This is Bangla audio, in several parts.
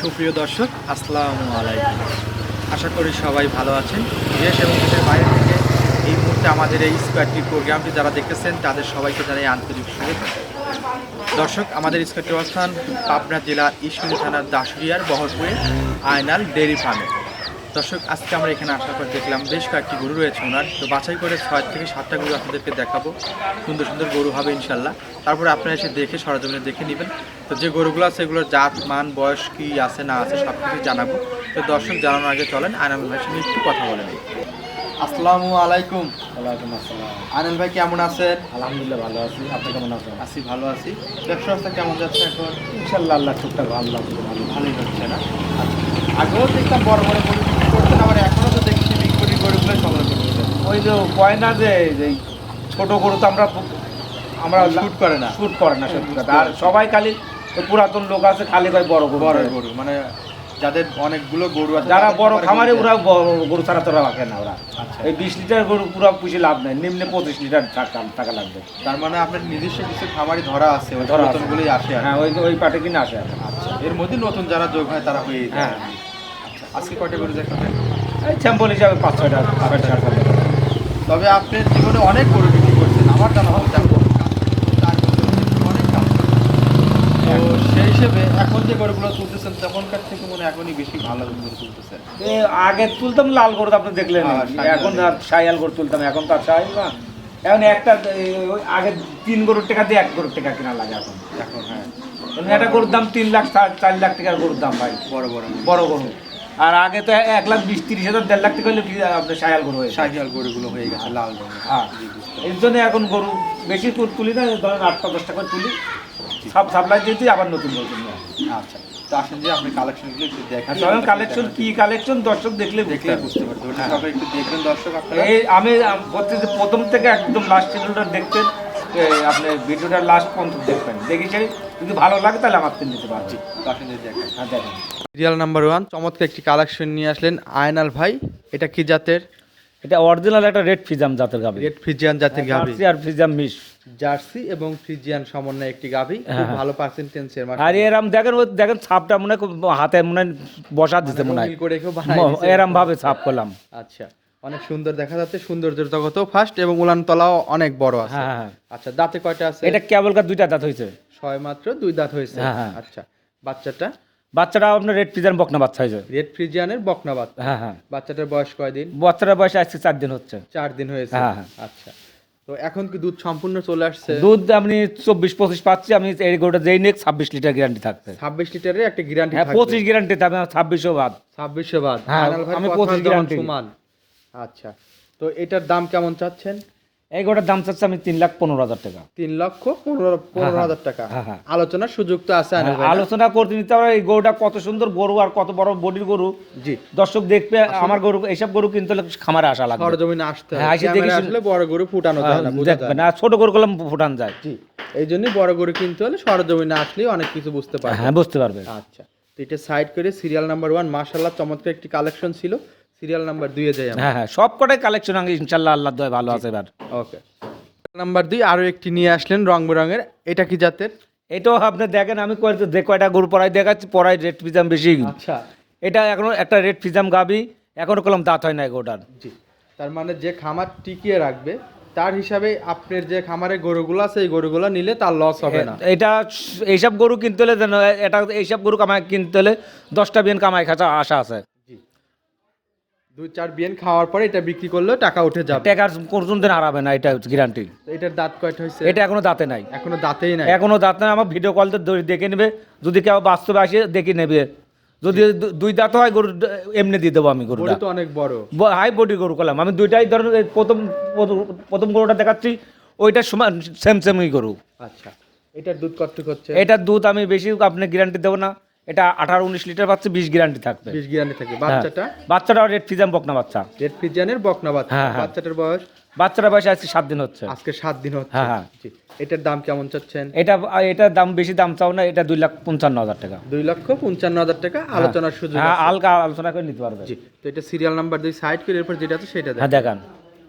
সুপ্রিয় দর্শক, আসসালামু আলাইকুম। আশা করি সবাই ভালো আছেন। দেশ এবং দেশের বাইরে থেকে এই মুহূর্তে আমাদের এই স্কোয়ারটি প্রোগ্রামটি যারা দেখতেছেন, তাদের সবাইকে জানাই আন্তরিক শুভেচ্ছা। দর্শক, আমাদের স্কোয়ারটি অবস্থান পাবনা জেলা ঈশ্বরী থানার দাসুরিয়ার বহরপুরে আয়নাল ডেরি ফার্মে। দর্শক আজকে আমরা এখানে আসার পর দেখলাম বেশ কয়েকটি গরু রয়েছে ওনার। তো বাছাই করে ছয় থেকে সাতটা গরু আপনাদেরকে দেখাবো। সুন্দর সুন্দর গরু হবে ইনশাল্লাহ তারপরে আপনারা এসে দেখে সরজমিনে দেখে নেবেন। তো যে গরুগুলো আছে এগুলোর জাত মান বয়স কি আছে না আছে সব কিছু জানাব। তো দর্শক জানানোর আগে চলেন আয়নাল ভাইয়ের সঙ্গে একটু কথা বলে নিই। আসসালামু আলাইকুম। ওয়ালাইকুম আসসালাম। আয়নাল ভাই কেমন আছেন? আলহামদুলিল্লাহ ভালো আছি। আপনি কেমন আছেন? আছি ভালো আছি। ব্যবসা অবস্থা কেমন যাচ্ছে এখন? ইনশাল্লাহ আল্লাহ টুকটাক ভালো লাগছে ভালো ভালোই হচ্ছে না। আগেও দেখতাম বড় বড় গরু বিক্রি করতেন আবার এখনও তো দেখছি বিক্রি গরুগুলো সংগ্রহ করতেছেন ওই যে কয় না যে ছোট গরু তো আমরা আমরা শুট করে না। শুট করে না সত্যি কথা। আর সবাই খালি পুরাতন লোক আছে খালি কয় বড় গরু। বড় গরু মানে যাদের অনেকগুলো গরু আছে যারা বড় খামারে ওরা গরু ছাড়া তোরা রাখে না ওরা। আচ্ছা। এই বিশ লিটার গরু পুরো পুষে লাভ নাই নিম্নে পঁচিশ লিটার টাকা টাকা লাগবে। তার মানে আপনার নিজস্ব কিছু খামারি ধরা আছে ওই নতুনগুলোই আসে হ্যাঁ ওই ওই পাটে কিনে আসে আচ্ছা এর মধ্যে নতুন যারা যোগ হয় তারা হয়ে হ্যাঁ। আচ্ছা আজকে কয়টা গরু দেখাবেন এই স্যাম্পল হিসাবে পাঁচ ছয়টা। তবে আপনার জীবনে অনেক গরু বিক্রি করছেন আমার জানা কাজ তো সেই হিসেবে এখন যে গরুগুলো তুলতেছেন তখনকার থেকে মনে হয় এখনই বেশি ভালো গরু তুলতেছেন? আগে তুলতাম লাল গরু আপনি দেখলেন। হ্যাঁ, এখন আর শাহিয়াল গরু তুলতাম এখন তো আর শাহিয়াল না। এখন একটা আগে তিন গরুর টাকা দিয়ে এক গরুর টাকা কেনা লাগে এখন। এখন হ্যাঁ। একটা গরুর দাম তিন লাখ চার চার লাখ টাকার গরুর দাম ভাই। বড় বড়। বড় গরু। আর আগে তো এক লাখ বিশ তিরিশ হাজার দেড় লাখ টাকা হলে আপনার শাহিয়াল গরু হয়েছে শাহিয়াল গরুগুলো হয়ে গেছে লাল হ্যাঁ। এর জন্য এখন গরু বেশি তুলি না ধরেন আটটা দশটা করে তুলি। সব সাপ্লাই দিয়ে দিই আবার নতুন কিনে আচ্ছা। তো আসেন যে আপনি কালেকশনগুলো একটু দেখেন আর কালেকশন কি কালেকশন দর্শক দেখলে দেখলে বুঝতে পারবেন হ্যাঁ। একটু দেখবেন দর্শক আপনারা। এই আমি প্রথম থেকে একদম লাস্ট শিডিউলটা দেখতেন এই আপনি ভিডিওটা লাস্ট পর্যন্ত দেখবেন। দেখি যদি ভালো লাগে তাহলে আমার কিনে নিতে পারছি তো আসেন দেখেন। হ্যাঁ দেখেন। সিরিয়াল নাম্বার ওয়ান চমৎকার একটি কালেকশন নিয়ে আসলেন আয়নাল ভাই। এটা কি জাতের? এটা অরিজিনাল একটা রেড ফিজাম জাতের গাবি রেড ফ্রিজিয়ান জাতের গাভি। জার্সি আর ফিজাম মিশ। জার্সি এবং ফ্রিজিয়ান সমন্বয়ে একটি গাভি। খুব হ্যাঁ। ভালো পার্সেন্টেন্সের আর এরম দেখেন ওই দেখেন ছাপটা মনে হাতে মনে বসা দিতে মনে হয়। করে কেউ এরম ভাবে ছাপ করলাম। আচ্ছা অনেক সুন্দর দেখা যাচ্ছে। সৌন্দর্যের জগতেও ফার্স্ট এবং উলান তলাও অনেক বড় আছে। হ্যাঁ হ্যাঁ। আচ্ছা দাঁতে কয়টা আছে? এটা কেবলকার দুইটা দাঁত হয়েছে। ছয় মাত্র দুই দাঁত হয়েছে। হ্যাঁ, হ্যাঁ। আচ্ছা বাচ্চাটা? বাচ্চাটা আপনার রেড ফিজান বকনা বাচ্চা হয়েছে। রেড ফ্রিজিয়ানের বকনা বাচ্চা? হ্যাঁ হ্যাঁ। বাচ্চাটার বয়স কয়দিন বাচ্চাটার বয়স আসছে চার দিন হচ্ছে। চার দিন হয়েছে? হ্যাঁ, হ্যাঁ। আচ্ছা। তো এখন কি দুধ সম্পূর্ণ চলে আসছে? দুধ আপনি চব্বিশ পঁচিশ পাচ্ছি। আমি এই গরুটা যেই নেক ছাব্বিশ লিটার গ্যারান্টি থাকবে। ছাব্বিশ লিটারের একটা গ্যারান্টি হ্যাঁ পঁচিশ গ্যারান্টি থাকবে ছাব্বিশও বাদ। ছাব্বিশশো বাদ। হ্যাঁ, আমি 25 যেমন সমান। আচ্ছা। তো এটার দাম কেমন চাচ্ছেন? এই দাম চাচ্ছে আমি তিন লাখ পনেরো হাজার টাকা। তিন লক্ষ পনেরো পনেরো হাজার টাকা। হ্যাঁ, হ্যাঁ। আলোচনার সুযোগ তো আছে? আলোচনা করতে নিতে এই গরুটা কত সুন্দর গরু আর কত বড় বডির গরু। জি। দর্শক দেখবে আমার গরু এইসব গরু কিনতে খামারে আসা লাগবে। সরজমিনে আসতে হ্যাঁ, আসলে বড় গরু ফুটানো যায় না দেখবেন আর ছোট গরু গুলো ফুটান যায়। জি এই জন্যই বড় গরু কিনতে হলে সরজমিনে আসলেই অনেক কিছু বুঝতে পারবে হ্যাঁ বুঝতে পারবে আচ্ছা তো এটা সাইড করে সিরিয়াল নাম্বার ওয়ান মাশাল্লাহ চমৎকার একটি কালেকশন ছিল। সিরিয়াল নাম্বার দুইয়ে যাই হ্যাঁ হ্যাঁ সব কটাই কালেকশন আগে ইনশাল্লাহ আল্লাহ দয় ভালো আছে এবার। ওকে নাম্বার দুই আরও একটি নিয়ে আসলেন রং বেরঙের এটা কি জাতের? এটাও আপনি দেখেন আমি যে কয়টা গরু পড়াই দেখাচ্ছি পড়াই রেড ফিজাম বেশি। আচ্ছা। এটা এখনও একটা রেড ফিজাম গাবি এখনও কলম দাঁত হয় না এই গরুটার। জি। তার মানে যে খামার টিকিয়ে রাখবে তার হিসাবে আপনার যে খামারে গরুগুলো আছে এই গরুগুলো নিলে তার লস হবে না। এটা এইসব গরু কিনতে হলে যেন এটা এইসব গরু কামাই কিনতে হলে দশটা বিয়ান কামাই খাঁচা আশা আছে। দুই চার বিয়েন খাওয়ার পরে এটা বিক্রি করলেও টাকা উঠে যাবে। টেকার কোন দিন হারাবে না এটা গ্যারান্টি এটার দাঁত কয়টা হয়েছে? এটা এখনও দাঁতে নাই। এখনও দাঁতেই নাই। এখনও দাঁত নাই আমার ভিডিও কল দেখে নেবে। যদি কেউ বাস্তবে আসে দেখে নেবে। যদি দুই দাঁত হয় গরু এমনি দিয়ে দেবো আমি গরু গরুটা তো অনেক বড়। হাই বডি গরু করলাম। আমি দুইটাই ধরুন প্রথম প্রথম- গরুটা দেখাচ্ছি ওইটা সমান সেম সেমই গরু। আচ্ছা। এটার দুধ কতটুকু হচ্ছে? এটার দুধ আমি বেশি আপনি গ্যারান্টি দেবো না। এটা আঠারো উনিশ লিটার পাচ্ছে বিশ গ্যারান্টি থাকবে। বিশ গ্রামে থাকে হ্যাঁ। বাচ্চাটা? বাচ্চাটা রেড ফিজাম বকনা বাচ্চা। রেড ফিজিয়ানের বকনা বাচ্চা। হ্যাঁ, হ্যাঁ। বাচ্চাটার বয়স? বাচ্চাটা বয়সে আজকে সাত দিন হচ্ছে। আজকে সাত দিন হচ্ছে। হ্যাঁ। এটার দাম কেমন চাচ্ছেন? এটা এটার দাম বেশি দাম চাও না এটা দুই লাখ পঞ্চান্ন হাজার টাকা। দুই লক্ষ পঞ্চান্ন হাজার টাকা আলোচনার সুযোগ হ্যাঁ আছে। আলোচনা করে নিতে পারবে। জি। তো এটা সিরিয়াল নাম্বার দুই সাইড করে এরপর যেটা আছে সেটা দেখান।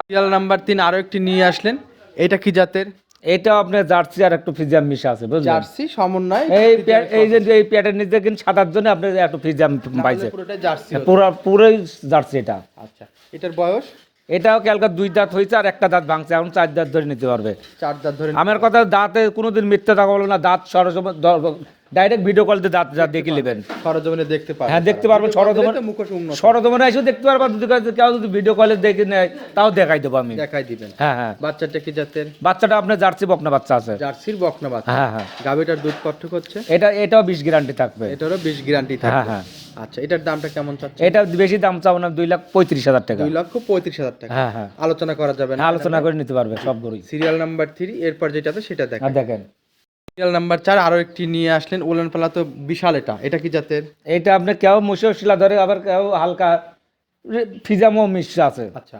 সিরিয়াল নাম্বার তিন আরও একটি নিয়ে আসলেন। এটা কি জাতের? এটা আপনার জার্সি আর একটু ফিজিয়াম মিশা আছে বুঝলেন? জার্সি সমন্বয় এই এই যে এই প্যাটার্ন নিচে কিন্তু সাদার জন্য আপনি একটু ফিজিয়াম পাইছে। পুরোটা জার্সি পুরো পুরোই জার্সি এটা। আচ্ছা এটার বয়স? এটাও কালকে দুই দাঁত হয়েছে আর একটা দাঁত ভাঙছে এখন চার দাঁত ধরে নিতে পারবে। চার দাঁত ধরে আমার কথা দাঁতে কোনোদিন মিথ্যা থাকা বলো না দাঁত সরজম ডাইরেক্ট ভিডিও দাঁত যা দেখে নেবেন। সরজমিনে দেখতে পারবেন হ্যাঁ দেখতে পারবেন সরজমিনে তো মুখোশ উন্নত। সরজমিনে এসেও দেখতে পারবেন যদি কেউ যদি ভিডিও কলে দেখে নেয় তাও দেখাই দেবো আমি। দেখাই দিবেন। হ্যাঁ হ্যাঁ। বাচ্চাটা কি জাতের? বাচ্চাটা আপনার জার্সি বকনা বাচ্চা আছে। জার্সির বকনা বাচ্চা। হ্যাঁ হ্যাঁ। গাবিটার দুধ কট্টক হচ্ছে? এটা এটাও বিশ গ্যারান্টি থাকবে। এটারও বিশ গ্যারান্টি হ্যাঁ থাকবে। হ্যাঁ। আচ্ছা এটার দামটা কেমন চাচ্ছে এটা বেশি দাম চাবো না দুই লাখ পঁয়ত্রিশ হাজার টাকা। দুই লক্ষ পঁয়ত্রিশ হাজার টাকা। হ্যাঁ হ্যাঁ। আলোচনা করা যাবে না। আলোচনা করে নিতে পারবে সব গরুই। সিরিয়াল নাম্বার থ্রি এরপর যেটা আছে সেটা দেখ আর দেখেন। সিরিয়াল নাম্বার চার আরও একটি নিয়ে আসলেন তো বিশাল এটা। এটা কি জাতের? এটা আপনি কেউ মুসে শিলা ধরে আবার কেউ হালকা ফিজামও মিশ্র আছে। আচ্ছা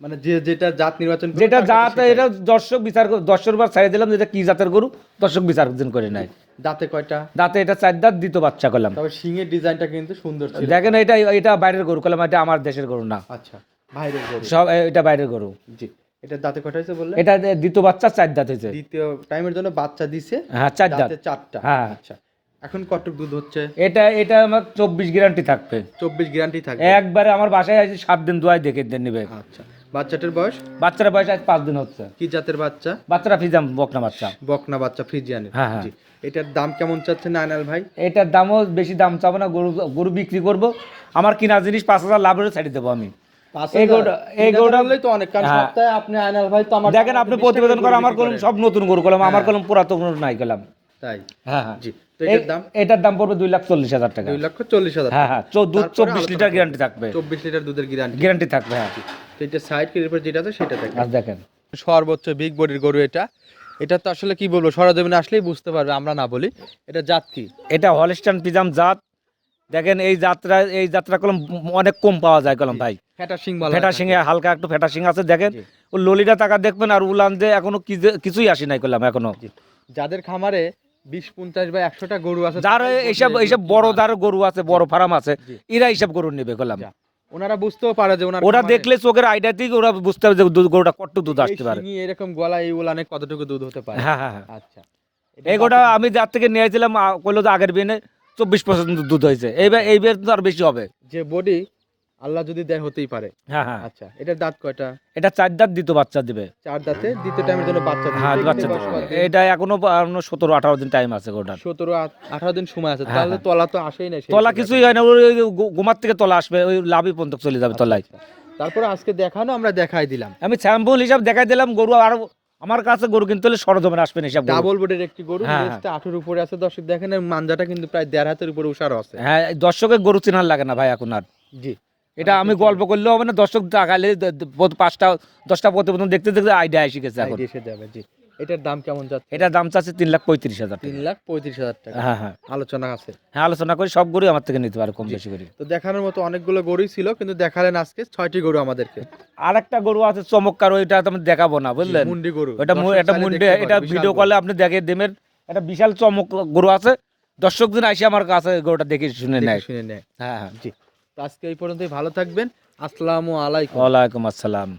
মানে যে যেটা জাত নির্বাচন যেটা জাত এটা দর্শক বিচার দর্শক বার ছাড়িয়ে দিলাম যেটা কি জাতের গরু দর্শক বিচার করে নেয়। দাঁতে কয়টা? দাঁতে এটা চার দাঁত দ্বিতীয় বাচ্চা করলাম। তবে সিংহের ডিজাইনটা কিন্তু সুন্দর ছিল। দেখেন এটা এটা বাইরের গরু করলাম এটা আমার দেশের গরু না। আচ্ছা বাইরের গরু। সব এটা বাইরের গরু। জি। এটা দাঁতে কয়টা হয়েছে বললে এটা দ্বিতীয় বাচ্চা চার দাঁত হয়েছে। দ্বিতীয় টাইমের জন্য বাচ্চা দিছে হ্যাঁ চার দাঁত। চারটা। হ্যাঁ। আচ্ছা এখন কতটুক দুধ হচ্ছে? এটা এটা আমার চব্বিশ গ্যারান্টি থাকবে। চব্বিশ গ্যারান্টি থাকবে? একবারে আমার বাসায় আছে সাত দিন দুয়াই দেখে দেন নিবে। আচ্ছা বাচ্চাটার বয়স? বাচ্চারা বয়স আজ পাঁচ দিন হচ্ছে। কি জাতের বাচ্চা? বাচ্চারা ফিজাম বকনা বাচ্চা। বকনা বাচ্চা ফ্রিজিয়ানের হ্যাঁ, হ্যাঁ। এটার দাম কেমন চাচ্ছে নায়নাল ভাই? এটার দামও বেশি দাম চাবো না গরু গরু বিক্রি করব। আমার কিনা জিনিস পাঁচ হাজার লাভের ছাড়ি দেবো আমি। হ্যাঁ। দেখেন আপনি প্রতিবেদন করে আমার কলম সব নতুন গরু কলম আমার কলম পুরাতন নাই কলম। তাই? হ্যাঁ হ্যাঁ। এটার দাম? পড়বে দুই লাখ চল্লিশ হাজার টাকা। দুই লক্ষ চল্লিশ হাজার হ্যাঁ হ্যাঁ। দুধ চব্বিশ লিটার গ্যারান্টি থাকবে। চব্বিশ লিটার দুধের গ্যারান্টি গ্যারান্টি থাকবে হ্যাঁ। এটা সাইড যেটা আছে সেটা দেখেন। সর্বোচ্চ বিগ বডির গরু এটা। এটা তো আসলে কি বলব সরজমিনে আসলেই বুঝতে পারবে আমরা না বলি। এটা জাত কি? এটা হলিস্টান পিজাম জাত দেখেন এই যাত্রা এই যাত্রা কলম অনেক কম পাওয়া যায় কলম ভাই। ফেটা সিং ফেটা সিংহে হালকা একটু ফেটা সিং আছে দেখেন ও ললিটা টাকা দেখবেন আর উলান যে এখনও কিছুই আসি নাই করলাম এখনও। যাদের খামারে বিশ পঞ্চাশ বা একশোটা গরু আছে যার এইসব এইসব বড় যার গরু আছে বড় ফার্ম আছে এরা এইসব গরু নেবে করলাম ওনারা বুঝতেও পারে যে ওরা দেখলে চোখের আইডিয়া থেকে ওরা বুঝতে পারবে যে গরুটা কত দুধ আসতে পারে। এরকম গলা এই উলানে কতটুকু দুধ হতে পারে। হ্যাঁ হ্যাঁ হ্যাঁ। আচ্ছা। এই গোটা আমি যার থেকে নিয়েছিলাম কইলো আগের বিনে চব্বিশ পার্সেন্ট দুধ হয়েছে। এইবার এইবার তো আর বেশি হবে। যে বডি আল্লাহ যদি দেয় হতেই পারে। হ্যাঁ হ্যাঁ। আচ্ছা এটার দাঁত কয়টা? এটা চার দাঁত দ্বিতীয় বাচ্চা দিবে। চার দাঁতে? দ্বিতীয় টাইমের জন্য বাচ্চা। হ্যাঁ বাচ্চা এটা এখনও এখনও সতেরো আঠারো দিন টাইম আছে গোটার সতেরো আঠারো দিন সময় আছে। হ্যাঁ, তাহলে হ্যাঁ। তলা তো আসেই না তলা কিছুই হয় না। ওই ওই গোমার থেকে তলা আসবে ওই লাভই পর্যন্ত চলে যাবে তলায়। তারপরে আজকে দেখানো আমরা দেখাই দিলাম। আমি স্যাম্পল হিসাব দেখাই দিলাম গরু আর আমার কাছে গরু কিনতে হলে সরজমের আসবেন হিসাব ডাবল বোর্ডের একটি গরু হ্যাঁ, আঠের উপরে আছে দর্শক দেখেন মানজাটা কিন্তু প্রায় দেড় হাতের উপরে উষারও আছে। হ্যাঁ দর্শকের গরু চেনার লাগে না ভাই এখন আর। জি। এটা আমি গল্প করলেও হবে না দর্শক তাকালে পাঁচটা দশটা প্রতিবেদন দেখতে দেখতে আইডিয়া এসে গেছে এখন। এসে যাবে জি। এটার দাম কেমন যাচ্ছে? এটার দাম চাচ্ছে তিন লাখ পঁয়ত্রিশ হাজার তিন লাখ পঁয়ত্রিশ হাজার টাকা। হ্যাঁ হ্যাঁ। আলোচনা আছে। হ্যাঁ আলোচনা করি সব গরু আমার থেকে নিতে পারে কম বেশি করে। তো দেখানোর মতো অনেকগুলো গরুই ছিল কিন্তু দেখালেন আজকে ছয়টি গরু আমাদেরকে। আর একটা গরু আছে চমৎকার ওইটা আমি দেখাবো না বুঝলেন? মুন্ডি গরু। এটা এটা মুন্ডে এটা ভিডিও কলে আপনি দেখে দেমের একটা বিশাল চমক গরু আছে। দর্শক দিন আসে আমার কাছে গরুটা দেখে শুনে নেয়। শুনে নেয়। হ্যাঁ হ্যাঁ জি। তো আজকে এই পর্যন্তই ভালো থাকবেন। আসসালামু আলাইকুম। ওয়ালাইকুম আসসালাম।